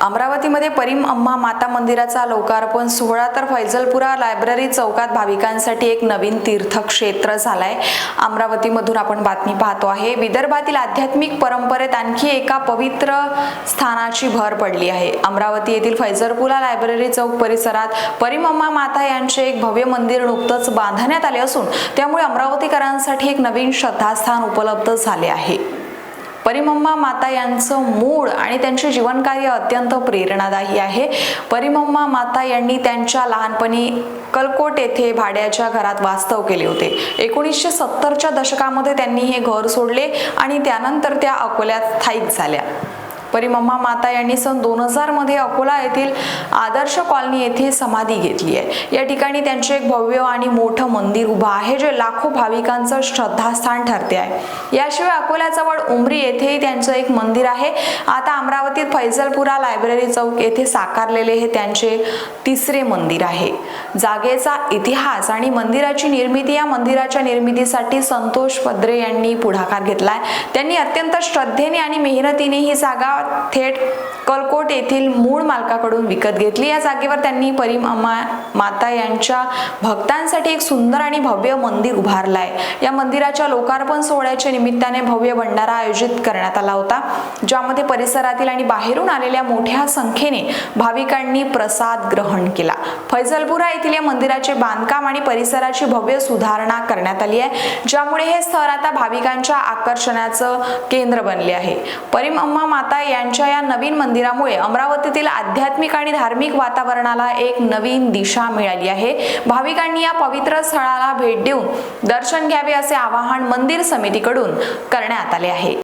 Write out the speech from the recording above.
अमरावतीमध्ये परिम अम्मा माता मंदिराचा लोकार्पण सोहळा तर फैजलपुरा लायब्ररी चौकात भाविकांसाठी एक नवीन तीर्थक्षेत्र झालाय. अमरावतीमधून आपण बातमी पाहतो आहे विदर्भातील आध्यात्मिक परंपरेत आणखी एका पवित्र स्थानाची भर पडली आहे. अमरावती येथील फैजलपुरा लायब्ररी चौक परिसरात परिमम्मा माता यांचे एक भव्य मंदिर नुकतंच बांधण्यात आले असून त्यामुळे अमरावतीकरांसाठी एक नवीन श्रद्धास्थान उपलब्ध झाले आहे. परिमम्मा माता यांचं मूळ आणि त्यांचे जीवनकार्य अत्यंत प्रेरणादायी आहे. परिमम्मा माता यांनी त्यांच्या लहानपणी कलकोट येथे भाड्याच्या घरात वास्तव केले होते. एकोणीसशे सत्तरच्या दशकामध्ये त्यांनी हे घर सोडले आणि त्यानंतर त्या अकोल्यात स्थायिक झाल्या. परिमम्मा माता यांनी सन दोन हजारमध्ये अकोला येथील आदर्श कॉलनी येथे समाधी घेतली आहे. या ठिकाणी त्यांचे एक भव्य आणि मोठं मंदिर उभं आहे जे लाखो भाविकांचं श्रद्धास्थान ठरते आहे. याशिवाय अकोल्याजवळ उमरी येथेही त्यांचं एक मंदिर आहे. आता अमरावतीत फैजलपुरा लायब्ररी चौक येथे साकारलेले हे त्यांचे तिसरे मंदिर आहे. जागेचा इतिहास आणि मंदिराची निर्मिती या मंदिराच्या निर्मितीसाठी संतोष पद्रे यांनी पुढाकार घेतलाय. त्यांनी अत्यंत श्रद्धेने आणि मेहनतीने ही जागा थेट कलकोट येथील मूळ मालकाकडून विकत घेतली. या जागेवर त्यांनी परिमा माता यांच्या भक्तांसाठी एक सुंदर आणि भव्य मंदिर उभारलाय. या मंदिराच्या लोकार्पण सोहळ्याच्या निमित्ताने भव्य भंडारा आयोजित करण्यात आला होता. ज्यामध्ये परिसरातील आणि बाहेरून आलेल्या मोठ्या संख्येने भाविकांनी प्रसाद ग्रहण केला. फैजलपुरा येथील या मंदिराचे बांधकाम आणि परिसराची भव्य सुधारणा करण्यात आली आहे. ज्यामुळे हे स्थळ आता भाविकांच्या आकर्षणाचं केंद्र बनले आहे. परिमम्मा माता यांच्या या नवीन मंदिरामुळे अमरावतीतील आध्यात्मिक आणि धार्मिक वातावरणाला एक नवीन दिशा मिळाली आहे. भाविकांनी या पवित्र स्थळाला भेट देऊन दर्शन घ्यावे असे आवाहन मंदिर समितीकडून करण्यात आले आहे.